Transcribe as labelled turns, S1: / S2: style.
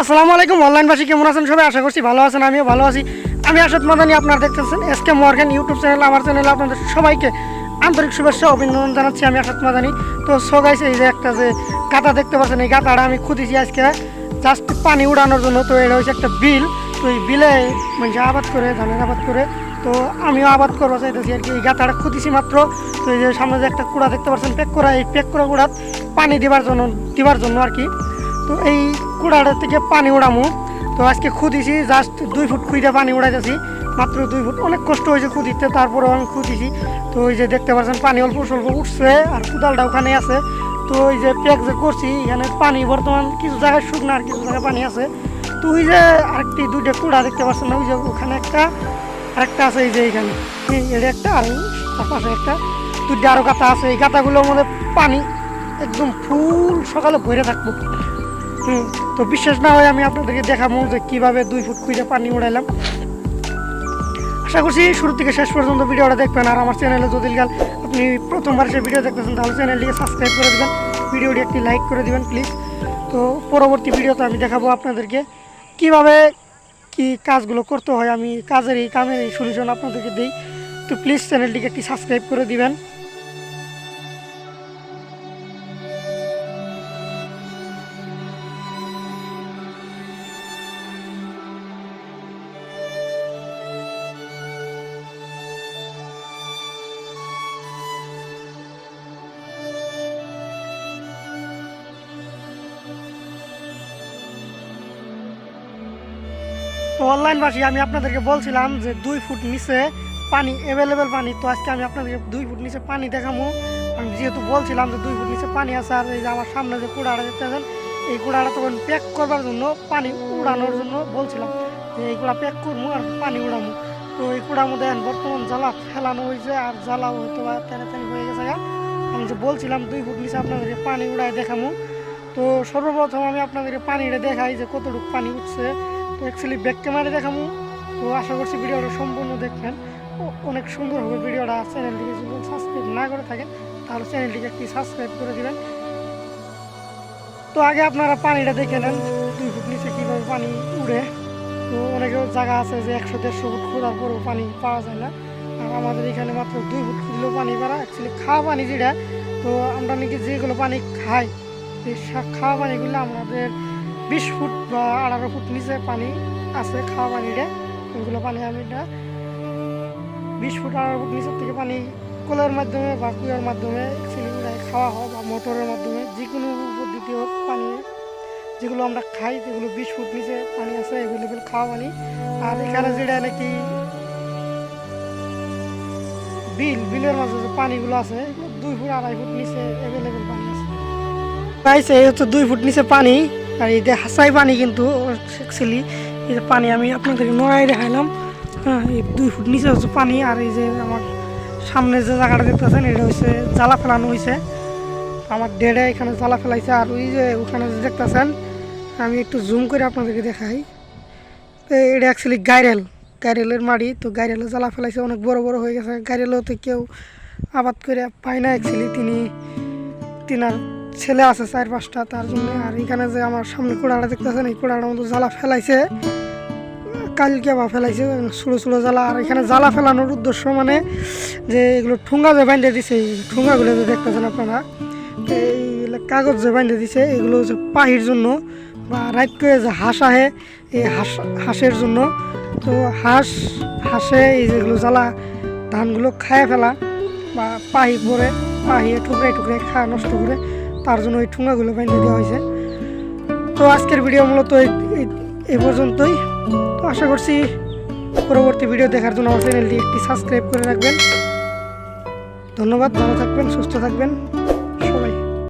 S1: আসসালামু আলাইকুম, অনলাইনবাসী কেমন আছেন? সবাই আশা করছি ভালো আছেন, আমিও ভালো আছি। আমি আসাদ মাদানি, আপনারা দেখতেছেন S K Morgan YouTube channel, আমার চ্যানেলে আপনাদের সবাইকে আন্তরিক শুভেচ্ছা, অভিনন্দন জানাচ্ছি আমি আসাদ মাদানি। তো সো এই যে একটা যে গাতা দেখতে পাচ্ছেন, এই গাতাটা আমি খুঁজেছি আজকে। জাস্ট পানি উড়ানোর জন্য, তো এটা হচ্ছে একটা বিল। তো এই বিলে মানে আবাদ করে, ধানের আবাদ করে। তো আমিও আবাদ করব চাইতেছি আর কি, এই গাতাটা খুঁজেছি মাত্র। তো এই যে সামনে যে একটা কুড়া দেখতে পাচ্ছেন, পেক করা এই পেক করা কুড়াত পানি দেবার জন্য দিবার জন্য আর কি। তো এই কুড়াটা থেকে পানি উড়ামু তো আজকে খুঁদিছি জাস্ট দুই ফুট খুঁজে পানি উড়াইতেছি মাত্র দুই ফুট, অনেক কষ্ট হয়েছে খুঁদিতে তারপরেও আমি খুঁদিছি তো ওই যে দেখতে পাচ্ছেন, পানি অল্প স্বল্প উঠছে আর কোদালটা ওখানে আছে। তো ওই যে প্যাক যে করছি, এখানে পানি বর্তমান কিছু জায়গায় শুকনো আর কিছু জায়গায় পানি আছে। তো ওই যে আরেকটি, দুইটা কুড়া দেখতে পাচ্ছেন না ওই যে ওখানে একটা, আরেকটা আছে এই যে এইখানে। এই এটা একটা আর তার পাশে একটা, দুইটা আরও গাতা আছে। এই গাতাগুলোর মধ্যে পানি একদম ফুল সকালে ভরে থাকব। হুম তো বিশ্বাস না হয় আমি আপনাদেরকে দেখাবো যে কীভাবে দুই ফুট খুঁজে পানি উড়াইলাম। আশা করছি শুরু থেকে শেষ পর্যন্ত ভিডিওটা দেখবেন। আর আমার চ্যানেলে যদি গাল, আপনি প্রথমবার সে ভিডিও দেখতেছেন, তাহলে চ্যানেলটিকে সাবস্ক্রাইব করে দেবেন, ভিডিওটি একটি লাইক করে দিবেন প্লিজ তো পরবর্তী ভিডিওতে আমি দেখাবো আপনাদেরকে কীভাবে কি কাজগুলো করতে হয়। আমি কাজের এই কামের এই সলিউশন আপনাদেরকে দিই। তো প্লিজ চ্যানেলটিকে একটি সাবস্ক্রাইব করে দিবেন। তো অনলাইন বাসী আমি আপনাদেরকে বলছিলাম যে দুই ফুট নিচে পানি অ্যাভেলেবেল পানি। তো আজকে আমি আপনাদেরকে দুই ফুট নিচে পানি দেখাবো আমি যেহেতু বলছিলাম যে দুই ফুট নিচে পানি আছে, আর এই যে আমার সামনে যে কুড়াটা দেখতেছেন, এই কুড়াটা তখন প্যাক করবার জন্য পানি উড়ানোর জন্য বলছিলাম যে এই কুড়া প্যাক করব আর পানি উড়াবো তো এই কুড়ার মধ্যে বর্তমান জ্বালা ফেলানো হয়েছে, আর জ্বালা হয়তো বা হয়ে গেছে। আমি যে বলছিলাম দুই ফুট নিচে আপনাদেরকে পানি উড়ায় দেখাবো তো সর্বপ্রথম আমি আপনাদেরকে পানিটা দেখাই যে কতটুকু পানি উঠছে। অ্যাকচুয়ালি ব্যাক ক্যামেরা দেখাবো তো আশা করছি ভিডিওটা সম্পূর্ণ দেখবেন। অনেক সুন্দর হবে ভিডিওটা। চ্যানেলটিকে যদি সাবস্ক্রাইব না করে থাকেন, তাহলে চ্যানেলটিকে একটি সাবস্ক্রাইব করে দেবেন। তো আগে আপনারা পানিটা দেখে নেন, দুই ফুট নিচে কীভাবে পানি উড়ে। তো অনেকেও জায়গা আছে যে একশো, দেড়শো ফুট খোঁজার পরেও পানি পাওয়া যায় না। আর আমাদের এখানে মাত্র দুই ফুট খুঁজলেও পানি পারা অ্যাকচুয়ালি খাওয়া পানি যেটা, তো আমরা নাকি যেগুলো পানি খাই সা- খাওয়া পানিগুলো আমাদের বিশ ফুট বা আঠারো ফুট নিচে পানি আছে, খাওয়া পানিটা। ওইগুলো পানি আমি এটা বিশ ফুট, আঠারো ফুট নিচের থেকে পানি কলের মাধ্যমে বা কুয়ার মাধ্যমে সিলিন্ডারে খাওয়া হয় বা মোটরের মাধ্যমে যে কোনো পদ্ধতি হোক পানি, যেগুলো আমরা খাই, যেগুলো বিশ ফুট নিচে পানি আছে অ্যাভেলেবেল খাওয়া পানি। আর এখানে যেটা নাকি বিল, বিলের মাঝে যে পানিগুলো আছে এগুলো দুই ফুট, আড়াই ফুট নিচে অ্যাভেলেবেল পানি আছে। পাইছে এই হচ্ছে দুই ফুট নিচে পানি। আর এই হাসাই পানি কিন্তু অ্যাকচুয়ালি এই পানি আমি আপনাদেরকে নড়াই দেখাইলাম। হ্যাঁ দুই ফুট নিচে হচ্ছে পানি আর এই যে আমার সামনে যে জায়গাটা দেখতেছেন, এটা হচ্ছে জ্বালা ফেলানো হয়েছে আমার ডেডে এখানে জ্বালা ফেলাইছে আর ওই যে ওখানে যে দেখতেছেন, আমি একটু জুম করে আপনাদেরকে দেখাই। তো এটা অ্যাকচুয়ালি গাইরেল, গাইরেলের মাড়ি। তো গাইরেলে জ্বালা ফেলাইছে, অনেক বড় বড় হয়ে গেছে। গাইরেলেও তো কেউ আবাদ করে পায় না অ্যাকচুয়ালি তিনি, তিনার ছেলে আছে চার পাঁচটা, তার জন্য আর এখানে যে আমার সামনে কুড়াটা দেখতেছেন, এই কুড়াটার মধ্যে জ্বালা ফেলাইছে। কালকে বা ফেলাইছে ছোটো ছোটো জ্বালা। আর এখানে জ্বালা ফেলানোর উদ্দেশ্য মানে যে এগুলো ঠুঙ্গা যে বাইন্ধে দিছে, এই ঠুঙ্গাগুলো যে দেখতেছেন আপনারা এইগুলো কাগজ যে বাইন্ধে দিছে, এগুলো হচ্ছে পাহির জন্য বা রাইট যে হাঁস আহে, এই হাঁস, হাঁসের জন্য। তো হাঁস, হাঁসে এই যেগুলো জ্বালা, ধানগুলো খায় ফেলা বা পাহি পরে পাহিয়ে টুকরে টুকরে খা নষ্ট করে তার জন্য ওই ঠুঙাগুলো বানিয়ে দেওয়া হয়েছে। তো আজকের ভিডিও মূলত এই- পর্যন্তই। তো আশা করছি পরবর্তী ভিডিও দেখার জন্য আমার চ্যানেলটি একটি সাবস্ক্রাইব করে রাখবেন। ধন্যবাদ, ভালো থাকবেন, সুস্থ থাকবেন।